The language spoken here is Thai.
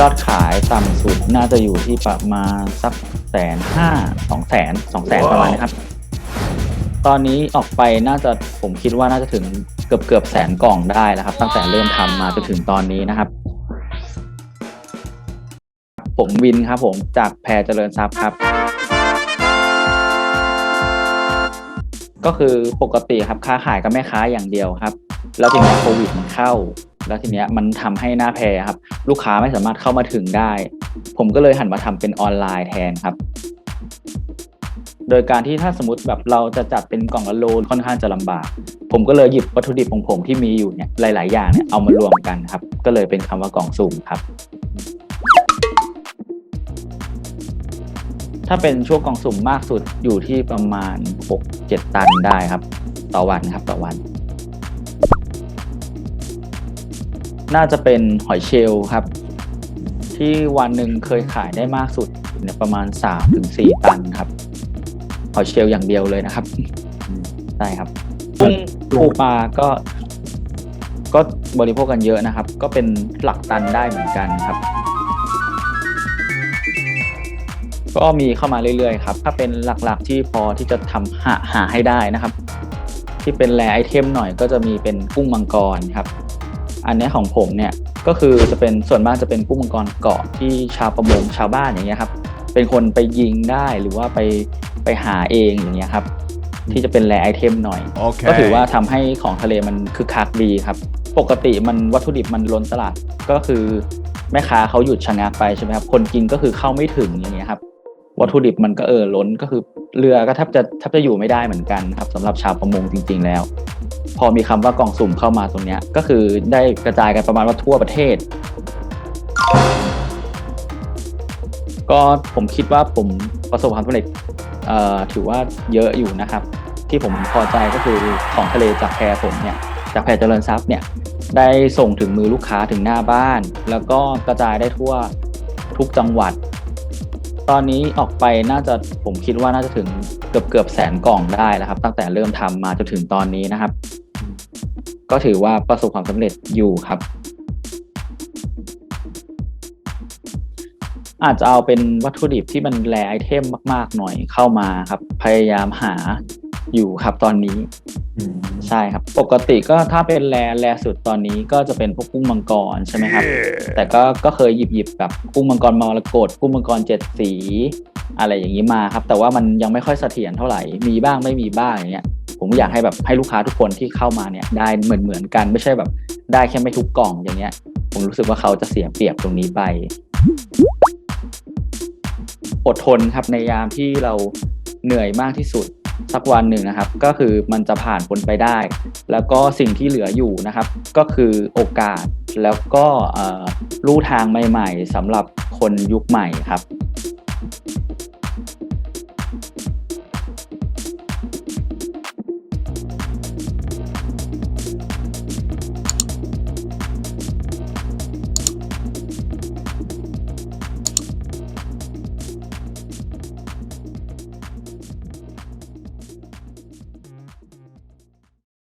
ยอดขายต่ำสุดน่าจะอยู่ที่ประมาณสักแสนห้าสองแสนสองแสนประมาณนี้ครับ ตอนนี้ออกไปน่าจะผมคิดว่าน่าจะถึงเกือบเกือบแสนกล่องได้แล้วครับ ตั้งแต่เริ่มทำมาจนถึงตอนนี้นะครับ ผมวินครับผมจากแพรเจริญทรัพย์ครับ ก็คือปกติครับค้าขายกับแม่ค้าอย่างเดียวครับ แล้วทีเนี้ยโควิดมันเข้า แล้วทีเนี้ยมันทำให้หน้าแพรครับ ลูกค้าไม่สามารถเข้ามาถึงได้ ผมก็เลยหันมาทำเป็นออนไลน์แทนครับ โดยการที่ถ้าสมมติแบบเราจะจัดเป็นกล่องละโลค่อนข้างจะลำบาก ผมก็เลยหยิบวัตถุดิบของผมที่มีอยู่เนี่ยหลาย ๆ อย่างเนี่ยเอามารวมกันครับ ก็เลยเป็นคำว่ากล่องสุ่มครับถ้าเป็นช่วงกล่องสุ่มมากสุดอยู่ที่ประมาณ 6-7 ตันได้ครับ ต่อวันครับต่อวัน น่าจะเป็นหอยเชลล์ครับ ที่วันหนึ่งเคยขายได้มากสุดเนี่ยประมาณ3ถึง4ตันครับ หอยเชลล์อย่างเดียวเลยนะครับใช่ครับกุ้งปูปลาก็ ก็บริโภคกันเยอะนะครับ ก็เป็นหลักตันได้เหมือนกันครับ ก็มีเข้ามาเรื่อยๆครับ ถ้าเป็นหลักๆที่พอที่จะทำหาหาให้ได้นะครับ ที่เป็นแรไอเทมหน่อยก็จะมีเป็นกุ้งมังกรครับ อันเนี้ยของผมเนี่ยก็คือจะเป็นส่วนมากจะเป็นกุ้งมังกรเกาะที่ชาวประมงชาวบ้านอย่างเงี้ยครับเป็นคนไปยิงได้หรือว่าไปไปหาเองอย่างเงี้ยครับที่จะเป็นแรไอเทมหน่อย Okay. ก็ถือว่าทำให้ของทะเลมันคึกคักดีครับ ปกติมันวัตถุดิบมันล้นตลาดก็คือแม่ค้าเขาหยุดชะงักไปใช่ไหมครับคนกินก็คือเข้าไม่ถึงอย่างเงี้ยครับวัตถุดิบมันก็เออล้นก็คือเรือก็แทบจะแทบจะอยู่ไม่ได้เหมือนกันครับสำหรับชาวประมงจริง ๆ แล้ว พอมีคำว่ากล่องสุ่มเข้ามาตรงเนี้ยก็คือได้กระจายกันประมาณว่าทั่วประเทศ ก็ผมคิดว่าผมประสบความสำเร็จถือว่าเยอะอยู่นะครับ ที่ผมพอใจก็คือของทะเลจากแพรผมเนี่ยจากแพรเจริญทรัพย์เนี่ยได้ส่งถึงมือลูกค้าถึงหน้าบ้าน แล้วก็กระจายได้ทั่วทุกจังหวัด ตอนนี้ออกไปน่าจะผมคิดว่าน่าจะถึงเกือบเกือบแสนกล่องได้แล้วครับ ตั้งแต่เริ่มทำมาจนถึงตอนนี้นะครับ ก็ถือว่าประสบความสำเร็จอยู่ครับ อาจจะเอาเป็นวัตถุดิบที่มันแรไอเทมมาก ๆ หน่อยเข้ามาครับ พยายามหาอยู่ครับตอนนี้ใช่ครับ ปกติก็ถ้าเป็นแรแรสุดตอนนี้ก็จะเป็นพวกกุ้งมังกรใช่ไหมครับ แต่ก็ก็เคยหยิบหยิบแบบกุ้งมังกรมรกตกุ้งมังกรเจ็ดสี อะไรอย่างนี้มาครับ แต่ว่ามันยังไม่ค่อยเสถียรเท่าไหร่มีบ้างไม่มีบ้างอย่างเงี้ย ผมอยากให้แบบให้ลูกค้าทุกคนที่เข้ามาเนี่ยได้เหมือนเหมือนกันไม่ใช่แบบ ได้แค่ไม่ทุกกล่องอย่างเงี้ย ผมรู้สึกว่าเขาจะเสียเปรียบตรงนี้ไป อดทนครับในยามที่เราเหนื่อยมากที่สุดสักวันหนึ่งนะครับ ก็คือมันจะผ่านพ้นไปได้ แล้วก็สิ่งที่เหลืออยู่นะครับ ก็คือโอกาสแล้วก็ลู่ทางใหม่ ๆสำหรับคนยุคใหม่ครับ